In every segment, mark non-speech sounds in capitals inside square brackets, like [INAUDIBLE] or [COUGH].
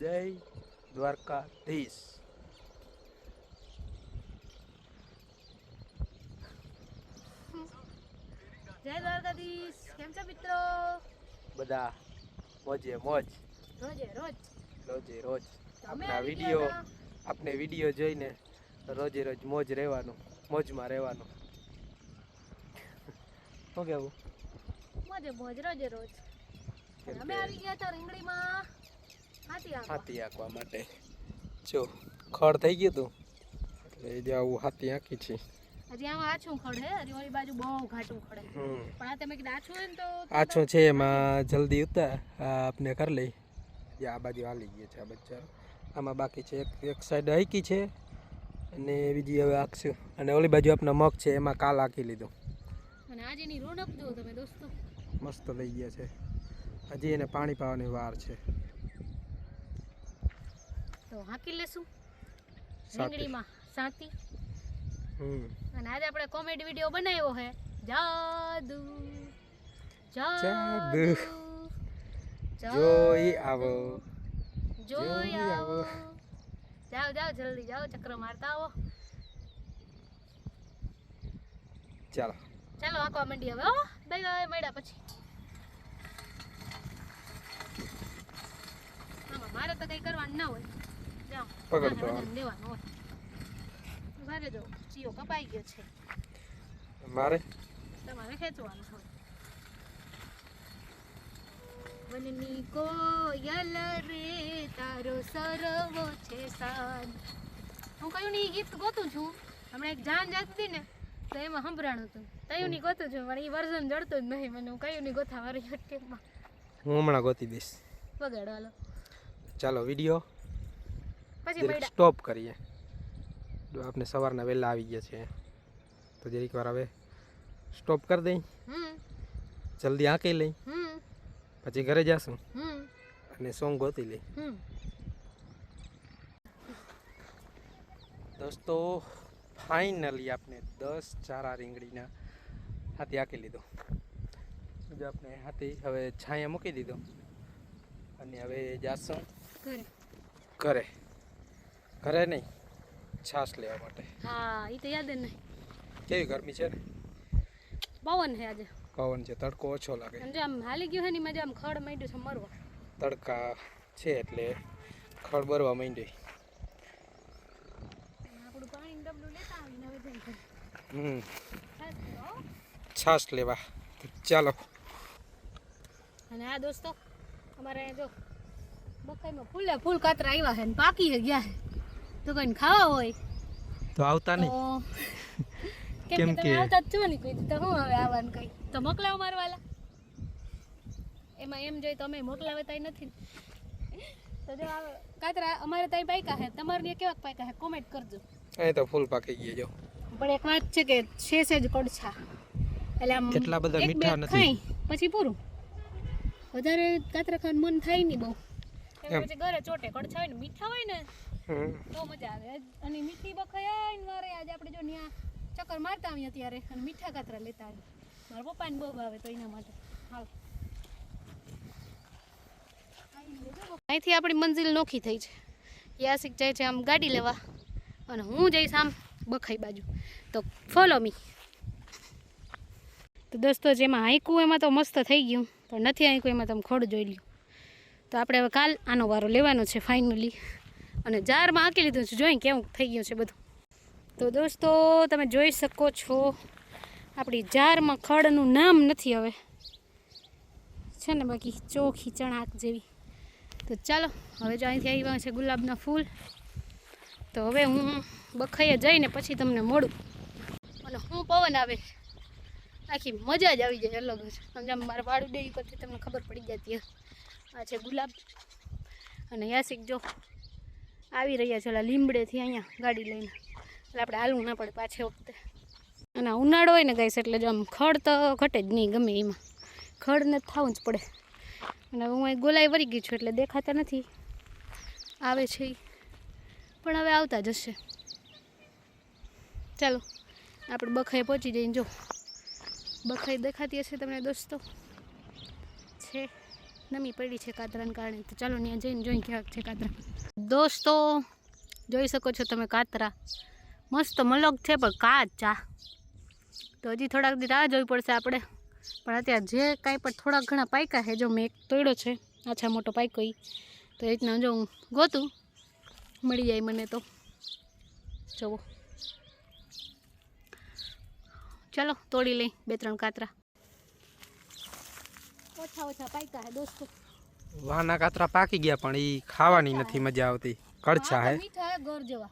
જય દ્વારકાધીશ. જય દ્વારકાધીશ. કેમ છો મિત્રો? બધા મોજે મોજ. રોજે રોજ. રોજે રોજ. આપના વીડિયો આપને આપણે વીડિયો જોઈને રોજે રોજ મોજ રહેવાનું મોજમાં રહેવાનું. શું કેવું. મોજે મોજ રોજે રોજ. અમે આવી ગયા હતા રીંગણીમાં? હાથી આંકવા. માટે. જો ખડ થઈ ગયું તું? એટલે જે આવું હાથી આંકી છે. હજી આમાં આછું ખડ હે હજી ઓલી બાજુ બહુ ઘાટું ખડે. હમ. પણ આ તમે કીધું આછું હોય તો આછું છે એમાં જલ્દી ઉતાર. આપને આપણે કરી લઈ. જે આ બાજુ હાલી ગઈ છે આ બચ્ચા આમાં બાકી છે એક એક સાઈડ હઈકી છે અને બીજી હવે આંકશું અને ઓલી બાજુ આપણા મગ છે એમાં કાલ આંકી લીધું. અને આજે ની રોનક જો તમે દોસ્તો. મસ્ત લઈ ગયા છે. હજી એને પાણી પાવાની વાર છે. તો હાંકી લેશું. રીંગણીમાં સાતી. હમ. અને આજે આપણે કોમેડી વીડિયો બનાવ્યો છે. જાદુ. જાદુ. જોઈ આવો. જોઈ આવો. જાઓ જાઓ જલ્દી જાઓ ચક્ર મારતા આવો. ચાલો. ચાલો આંકવા કોમેડી હવે હો. બાય બાય મળ્યા પછી. મારે તો કઈ કરવાનું ના હોય. પકડતો જો ચીયો કપાઈ ગયો છે. મારે? તમારે ખેંચવાનું હોય વનની કોયલ રે તારો સરવો છે સાદ હું કયું ની ગીત ગોતું છું? હમણાં એક જાન જાતી હતી ને તો એમાં સંભળાણું હતું. તયું ની ગોતું છું પણ એ વર્ઝન જડતું જ નહીં મને. હું કયું ની ગોથા મારી હું હમણાં ગોતી દઈશ. વગાડવાલો ચાલો વીડિયો. જરીક સ્ટોપ કરીએ. જો આપણે સવારના વહેલા આવી ગયા છીએ. તો જરીક વાર હવે સ્ટોપ કરી દઈ. જલ્દી આંકી લઈ. પછી ઘરે જાશું. અને સોંગ ગોતી લઈ. દોસ્તો ફાઇનલી આપણે દસ ચારા રીંગણીના હાથી આંકી લીધો. જો આપણે હાથી હવે છાંયા મૂકી દીધો. અને હવે જાશું ઘરે. ઘરે નહીં છાશ લેવા માટે. હા એ તો યાદ નહીં. કેવી ગરમી છે ને? પવન છે આજે. પવન છે તડકો ઓછો લાગે અને જો આમ હાલી ગયો છે ને મજા આમ ખડ માંડ્યું છે મરવા. તડકા છે એટલે ખડ બરવા માંડી આપણું પાણી ડબલું લેતા આવીને હવે જઈ હમ. છાશ લેવા. ચાલો. અને આ દોસ્તો અમારે જો મકાઈમાં ફૂલે ફૂલ કાતરા આવ્યા છે ને પાકી ગયા છે તો કોઈને ખાવા હોય? તો આવતા નહીં. [LAUGHS] કેમ કે તમે આવતા જ છો ને કોઈ તો હું હવે આવવાનું કઈ? તો મોકલાવ મારવાલા એમાં એમ જોઈએ તો અમે મોકલાવે તાઈ નથી તો જો કાતરા અમારે ત્યાં પાયકા છે તમારે કેવા પાયકા છે કોમેન્ટ કરજો. અહીં તો ફૂલ પાકી ગયા જો. પણ એક વાત છે કે છે છે જ કડછા. એટલે આમ એટલા બધા મીઠા નથી. પછી પૂરું. વધારે કાતરા ખાવાનું મન થાય નહીં બહુ. ઘરે ચોટે કડછા હોય ને મીઠા હોય ને તો મજા આવે. અને મીઠી બખાઈ વારે આજે આપણે જો ત્યાં ચક્કર મારતા આવીએ ત્યારે અને મીઠા કાતરા લેતા આવીએ. મારા પપ્પાને બહુ ભાવે તો એના માટે. હાલ. અહીંથી આપણી મંજિલ નોખી થઈ છે. યાસિક જાય છે આમ ગાડી લેવા અને હું જઈશ આમ બખાઈ બાજુ. તો ફોલો મી તો દોસ્તો, જેમાં હાંકું એમાં તો મસ્ત થઈ ગયું, પણ નથી હાંકું એમાં તમે ખોડ જોઈ લ્યો. તો આપણે હવે કાલ આનો વારો લેવાનો છે ફાઇનલી અને જારમાં આંકી લીધું છે. જોઈ કેવું થઈ ગયું છે બધું. તો દોસ્તો, તમે જોઈ શકો છો, આપણી જારમાં ખડનું નામ નથી હવે. છે ને બાકી ચોખી ચણાક જેવી. તો ચાલો, હવે જો અહીંથી આવ્યા છે ગુલાબના ફૂલ. તો હવે હું બખાઈએ જઈને પછી તમને મળું અને હું પવન આવે. આખી મજા જ આવી જાય અલગ જ. મારે મારા વાળું ડેરી પરથી તમને ખબર પડી જતી. આ છે ગુલાબ. અને યાસિક જો આવી રહ્યા છે, ઓલા લીમડેથી અહીંયા ગાડી લઈને. એટલે આપણે હાલવું ના પડે પાછે વખતે. અને ઉનાળો હોય ને ગાઈસ, એટલે જો આમ ખડ તો ઘટે જ નહીં ગમે એમાં. ખડ ને થવું જ પડે. અને હું અહીં ગોલાઈ વળી ગઈ છું, એટલે દેખાતા નથી. આવે છે. પણ હવે આવતા જશે. ચાલો, આપણે બખાઈ પહોંચી જઈને જો. બખાઈ દેખાતી હશે તમને દોસ્તો? છે. નમી પડી છે કાતરાને કારણે. તો ચાલો ત્યાં જઈને જોઈ ક્યાંક છે કાતરા. દોસ્તો, જોઈ શકો છો તમે કાતરા. મસ્ત મલક છે, પણ કાચા. તો હજી થોડાક દી રાહ જોવી પડશે આપણે. પણ અત્યારે જે કાંઈ પણ થોડાક ઘણા પાયકા છે, જો મેં એક તોડ્યો છે, આછા મોટો પાયકો એ તો એ રીતના જો હું ગોતું, મળી જાય મને તો. જુઓ ચલો, તોડી લઈ બે ત્રણ કાતરા. ઓછા ઓછા પાક્યા હે દોસ્તો. વાના કાતરા પાકી ગયા પણ એ ખાવાની નથી મજા આવતી. કડછા હે. મીઠા હે ઘર જેવા.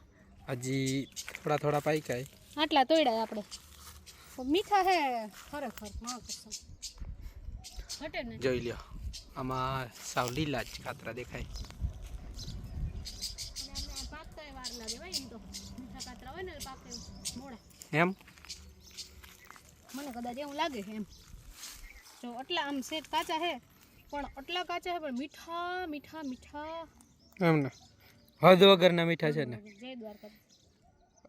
હજી થોડા થોડા પાક્યા. આટલા તોડ્યા આપણે. મીઠા હે ખરેખરમાં કસમ. હટે ને. જોઈ લ્યો. આમાં સાવ લીલા જ કાતરા દેખાય. એમ? મને કદાચ એવું લાગે છે એમ. જો આટલા આમ સેટ કાચા હે પણ આટલા કાચા હે પણ મીઠા મીઠા મીઠા. એમ ને હદ વગરના મીઠા છે ને. જય દ્વારકા.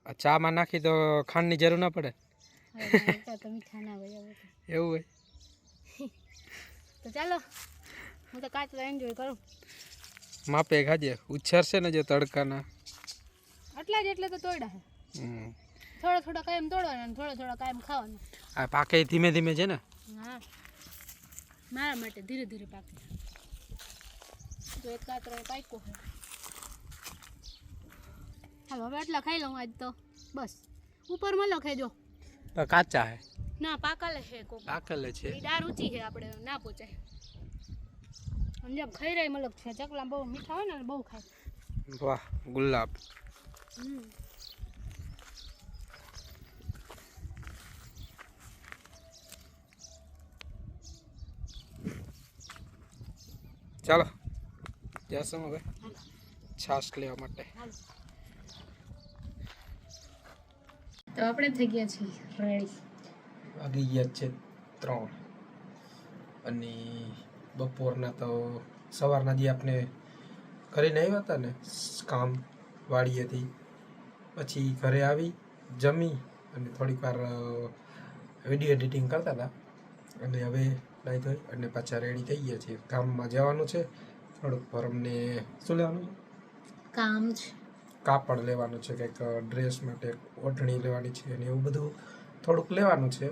ચા ચામાં નાખી તો ખાંડની જરૂર ના પડે. તો મીઠા ના હોય એવું હોય. તો ચાલો હું તો કાચરા એન્જોય કરું. માપે ખાજે ઉછરશે ને જે તડકાના. આટલા જ એટલે તો તોડ્યા હે. થોડા થોડા કાયમ તોડવાના થોડા થોડા કાયમ ખાવાના. આ પાકે ધીમે ધીમે છે ને. હા. મારા માટે ધીરે ધીરે પાકે જો એક કાતરો પાક્યો હોય હાલો હવે આટલા ખાઈ લઉં આજ તો. બસ. ઉપરમાં લખે જો કાચા હે. ના પાકલે છે કોક. પાકેલે છે. એ રૂચી ઊંચી છે આપણે ના પહોંચાય સમજાવ ખાઈ રહી મલક છે. ચકલા બહુ મીઠા હોય ને બહુ ખાય. વાહ ગુલાબ. હમ. ચાલો. જશું હવે છાશ લેવા માટે. તો આપણે થઈ ગયા છીએ. રેડી વાગી ગયા છે ત્રણ. અને બપોરના તો સવારના જે આપણે કરીને આવ્યા હતા ને? કામ કામ વાડીએથી પછી ઘરે આવી જમી અને થોડીક વાર વીડિયો એડિટિંગ કરતા હતા. અને હવે નાહી ધોઈ અને પાછા રેડી થઈ ગયા છીએ. કામમાં જવાનું છે. થોડુંક પર શું લેવાનું? કામ છે કાપડ લેવાનું છે કંઈક ડ્રેસ માટે ઓઢણી લેવાની છે અને એવું બધું થોડુંક લેવાનું છે.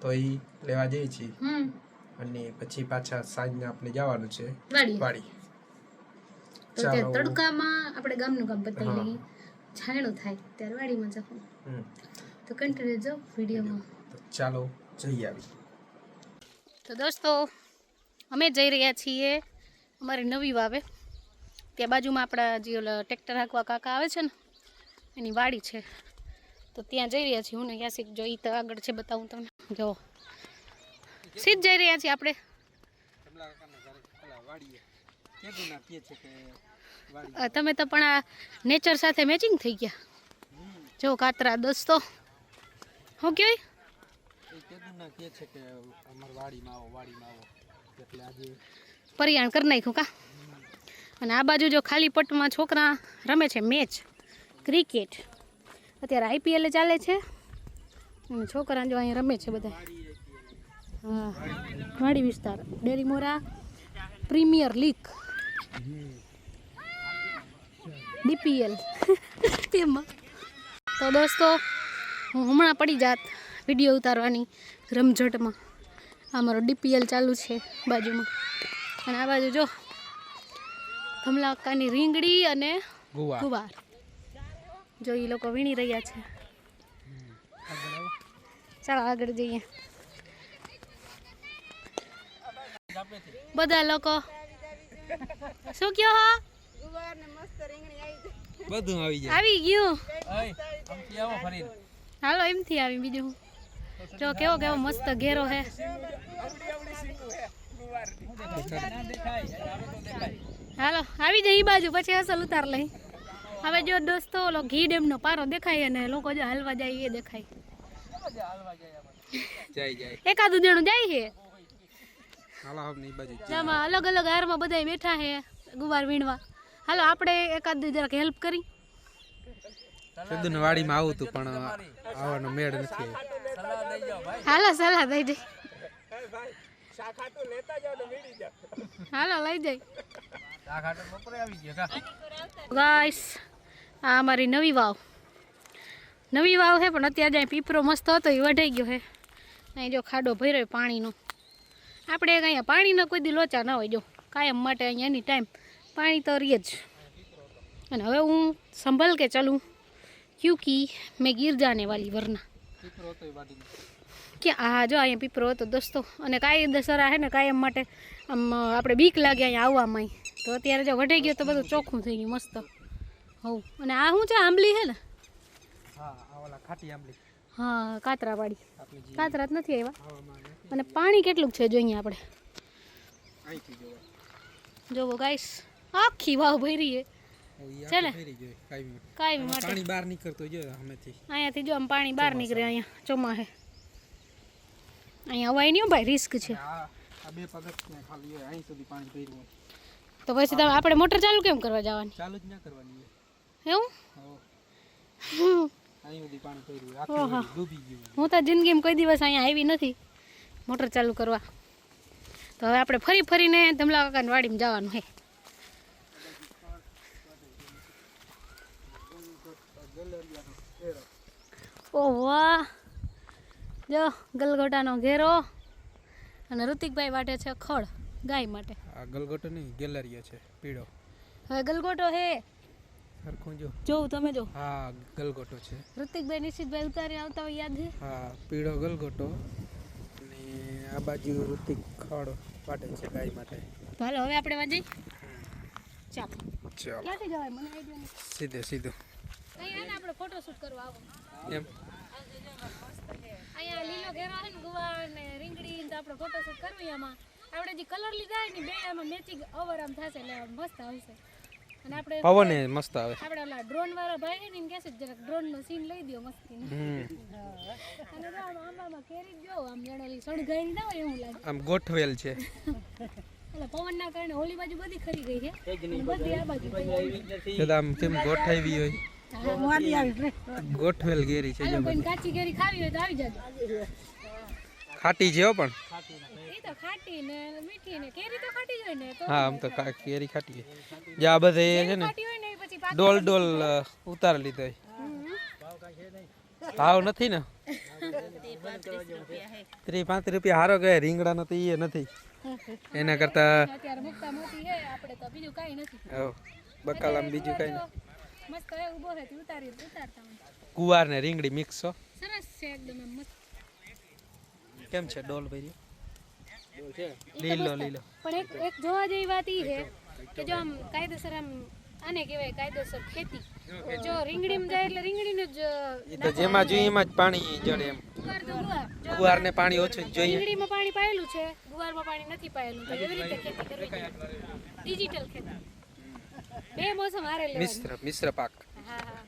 તો એ લેવા જઈએ છીએ. અને પછી પાછા સાંજના આપણે જવાનું છે. વાડી. તો. તડકામાં આપણે ગામનું કામ બતાવી લઈએ. છાયણું થાય ત્યારે વાડીમાં જવું. તો કન્ટિન્યુ જો વિડીયોમાં. ચાલો જઈ આવી તો દોસ્તો, અમે જઈ રહ્યા છીએ અમારી નવી વાવે. ત્યાં બાજુમાં આપણા જે ઓલા ટ્રેક્ટર હાંકવા કાકા આવે છે ને, એની વાડી છે. તો ત્યાં જઈ રહ્યા છીએ. હું ને યાસિક જો તો આગળ છે, બતાવું તમને. જો. સીધ જઈ રહ્યા છીએ આપણે. તમે તો પણ આ નેચર સાથે મેચિંગ થઈ ગયા. જો કાતરા, દોસ્તો. હું કહેવાય પરિયાણ કરી નાખ્યું કા? અને આ બાજુ જો ખાલી પટમાં છોકરા રમે છે મેચ, ક્રિકેટ. અત્યારે આઈપીએલ ચાલે છે. અને છોકરા જો અહીંયા રમે છે બધા હા, વાડી વિસ્તાર. ડેરીમોરા પ્રીમિયર લીગ. ડીપીએલ. [LAUGHS] એમાં. તો દોસ્તો, હું હમણાં પડી જાત. વીડિયો ઉતારવાની રમઝટમાં. આ મારો ડીપીએલ ચાલુ છે બાજુમાં. અને આ બાજુ જો થમલાકાની રીંગડી અને ગુવા ગુવાર. જો એ લોકો વીણી રહ્યા છે. ચાલો આગળ જઈએ. બધા લોકો શું કયો હો? બધું આવી જાય. આવી ગયું. હાલો એમથી આવી બીજું જો કેવો કેવો મસ્ત ઘેરો હે. હાલો આવી જાય એ બાજુ પછી અસલ ઉતાર લઈ. હવે જો દોસ્તો ઓલો ઘી ડેમનો પારો દેખાય અને લોકો જો હાલવા જાય એ દેખાય. એકાદું જણું જાય છે? જેમાં અલગ અલગ હારમાં બધા બેઠા છે ગુવાર વીણવા. હાલો આપણે એકાદ જરાક હેલ્પ કરી. વાડીમાં આવું હતું પણ આવવાનો મેળ નથી. હાલો સલાહ દઈ દે. હાલો લઈ જાય. ગાઈસ આ અમારી નવી વાવ. નવી વાવ છે પણ અત્યારે જ્યાં પીપરો મસ્ત હતો એ વઢાઈ ગયો છે. અહીં જો ખાડો ભર્યો પાણીનો. આપણે અહીંયા પાણીનો કોઈ દી લોચા ના હોય જો. કાયમ માટે અહીંયા એની ટાઈમ પાણી તો રહે જ. અને હવે હું સંભળ કે ચલું ક્યુકી મેં ગીર જાને વાલી વરના. કે આ જો અહીંયા પીપરો હતો દોસ્તો અને કાંઈ આ હે ને કાયમ માટે આમ આપણે બીક લાગે અહીંયા આવવામાં તો અત્યારે જો વઢાઈ ગયો તો બધું ચોખ્ખું થઈ ગયું મસ્ત. હવ અને આ શું છે આંબલી છે ને? હા કાતરા કાતરાવાળી કાતરા નથી આવ્યા? અને પાણી કેટલું છે જોઈએ આપણે? જોવો. ગાઈસ આખી વાવ ભરી છે જોઈ કાયમી. માટે. પાણી બહાર નીકળતો જોઈએ હમેથી અહીંયાથી જો આમ પાણી બહાર નીકળે અહીંયા ચોમાહે. અહીંયા અવાય નહીં હો ભાઈ રિસ્ક છે. આ આ બે પગથિયાં ખાલી હોય અહીં સુધી પાણી ભર્યું તો પછી તમે આપણે મોટર ચાલુ કેમ કરવા જવાની? ચાલુ જ ના કરવાની એવું? અહીં સુધી પાણી ભર્યું હોય આખી ઓહો. નદી ડૂબી ગયું હું તો જિંદગીમાં કોઈ દિવસ અહીંયા આવી નથી મોટર ચાલુ કરવા. તો હવે આપણે ફરી ફરીને ધમલા કાકાની વાડીમાં જવાનું છે ઓ વાહ. જો ગલગોટાનો ઘેરો અને ઋતિકભાઈ વાટે છે ખડ ગાય માટે. આ ગલગોટો નહીં ગેલેરિયા છે પીળો. હવે ગલગોટો હે. સરખું જો. જોઉં તમે જો. હા ગલગોટો છે. ઋતિકભાઈ નિશિતભાઈ ઉતારી આવતા હોય યાદ છે હા પીળો ગલગોટો અને આ બાજુ ઋતિક ખડ વાટે છે ગાય માટે. ચાલો હવે આપણે વાંચી ચાલો. ચાલો. ક્યાંથી જવાય? મને આઈડિયા નથી. સીધે સીધું. અહીંયા આપણે ફોટોશૂટ કરવા આવો. એમ. અહીંયા લીલો ઘેરો છે ને ગુવાર ને ને આપણે ફોટોશૂટ કરવી આપણે જે કલર લીધા ને બે આમાં મેચિંગ ઓવર આમ થશે એટલે મસ્ત આવશે. અને આપણે પવન મસ્ત આવે. આપણે ઓલા ડ્રોન વાળા ભાઈ ને એમ જરાક ડ્રોન નો સીન લઈ દયો મસ્તી અને જો આમ કેરી જ આમ જાણે સળગાઈ ના હોય એવું લાગે. આમ ગોઠવેલ છે. એટલે પવનના કારણે ઓલી બાજુ બધી ખરી ગઈ છે. બધી આ બાજુ. તો આમ કેમ ગોઠવી હોય? ગોઠવેલ ગેરી છે જો કાચી ગેરી ખાવી હોય તો આવી જજો ખાટી છે હો પણ. એ તો ખાટી ને મીઠી ને કેરી તો ખાટી હોય ને હા આમ તો કેરી ખાટી છે. જે આ બધે છે ને ને ડોલ ડોલ ઉતારી લીધો ભાવ નથી ને? ત્રી પાંત્રીસ રૂપિયા હારો ગયા રીંગણાનો તો એ નથી. એના કરતા તો બીજું કઈ નથી. મસ્ત હે ઊભો છે ઉતારી ઉતારતા કુવાર ને રીંગડી મિક્સ છો સરસ છે એકદમ મસ્ત. કેમ છે ડોલ ભરી લીલો લીલો. પણ એક એક જોવા જેવી વાત ઈ છે કે જો આમ કાયદેસર આમ આને કહેવાય કાયદેસર ખેતી. જો રીંગડી જાય એટલે રીંગણીનું જ તો જેમાં જોઈએ એમાં જ પાણી જડે એમ. ગુવાર ને પાણી ઓછું જોઈએ. રીંગણીમાં પાણી પાયેલું છે ગુવારમાં પાણી નથી પાયેલું. તો એવી રીતે ખેતી કરવી ડિજિટલ ખેતી. બે મોસમ હારે લેવાની. મિશ્ર મિશ્ર પાક. હા હા.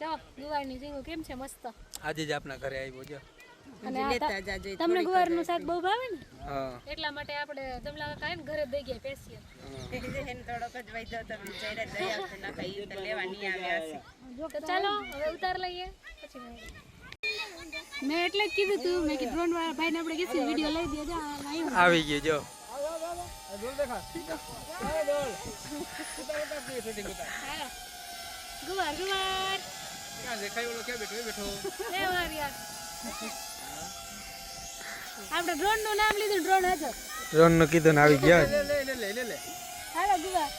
ચાલો ગુવારની ઝીંગું કેમ છે મસ્ત? આજે જ આપના ઘરે આવ્યો જો. અને તમને ગુવારનું શાક બહુ ભાવે ને? હા. એટલા માટે આપણે જમલા કાકા એમ ઘરે દઈ ગયા કઈ તો ચાલો હવે ઉતાર લઈએ. પછી મેં એટલે કીધું તું મેં કે ડ્રોન વાળા ભાઈને આપણે કેસી વિડિયો લઈ દે જા. લે આપણે ડ્રોનનું નામ લીધું ડ્રોન હતો રોનનું કીધું આવી ગયા હાલો ગુવાર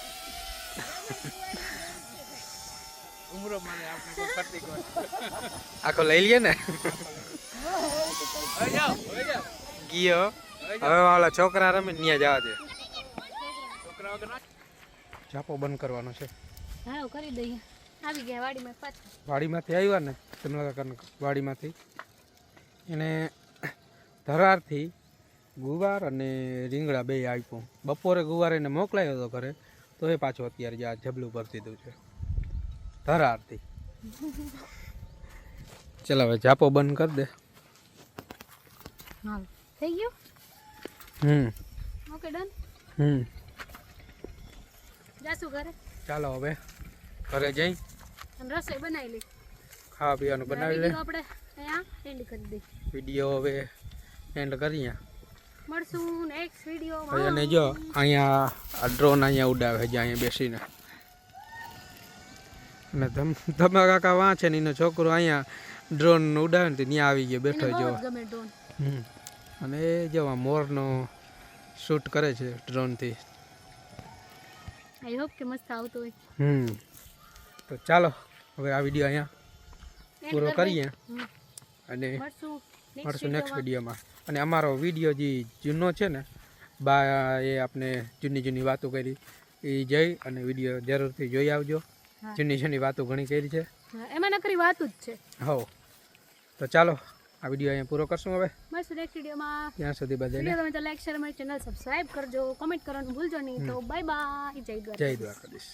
આખો લઈ લઈએ ને ગયો હવે ઓલા છોકરા રમે ત્યાં જવા દે ચાપો બંધ કરવાનો છે. હા કરી દઈએ. આવી ગયા વાડીમાં પાછા. વાડીમાંથી આવ્યા ને તેમના કાકાના વાડીમાંથી. એને ધરારથી ગુવાર અને રીંગણા બે આપ્યું. બપોરે ગુવાર એને મોકલાયો હતો ઘરે તો એ પાછો અત્યારે જે આ જબલું ભરી દીધું છે. ધરારથી. ચાલ હવે જાપો બંધ કરી દે. થઈ ગયું? હમ. ઓકે ડન હમ. જાશું ઘરે? ચાલો હવે ઘરે જઈ. રસોઈ બનાવી લઈ. ખાવા પીવાનું બનાવી લે. આપણે અહીંયા એન્ડ કરી દઈએ. વીડિયો હવે એન્ડ કરીએ. મળશું નેક્સ્ટ વીડિયો અને જો અહીંયા આ ડ્રોન અહીંયા ઉડાવે છે અહીંયા બેસીને. અને ધમ ધમા કાકા વાં છે ને એનો છોકરો અહીંયા ડ્રોન ઉડાવે ને ત્યાં આવી ગયો બેઠો એને જો જ ગમે ડ્રોન હમ. અને એ જો મોરનો શૂટ કરે છે ડ્રોનથી આઈ હોપ કે મસ્ત આવતો હોય. હમ. તો ચાલો હવે આ વીડિયો અહીંયા પૂરો કરીએ. અને મળશું નેક્સ્ટ. વિડીયોમાં અને અમારો વીડિયો જે જૂનો છે ને બા એ આપણે જૂની જૂની વાતો કરી. એ જઈ અને વીડિયો જરૂરથી જોઈ આવજો. જૂની જૂની વાતો ઘણી કરી છે. એમાં નકરી વાતો જ છે. હો તો ચાલો આ વીડિયો અહીંયા પૂરો કરશું હવે. મળશું નેક્સ્ટ વિડીયોમાં. ત્યાં સુધી વીડિયો ગમે તો લાઈક શેર મારી ચેનલ સબસ્ક્રાઇબ કરજો કમેન્ટ કરવાનું ભૂલજો નહીં. તો બાય બાય જય દ્વારકા જય દ્વારકાધીશ.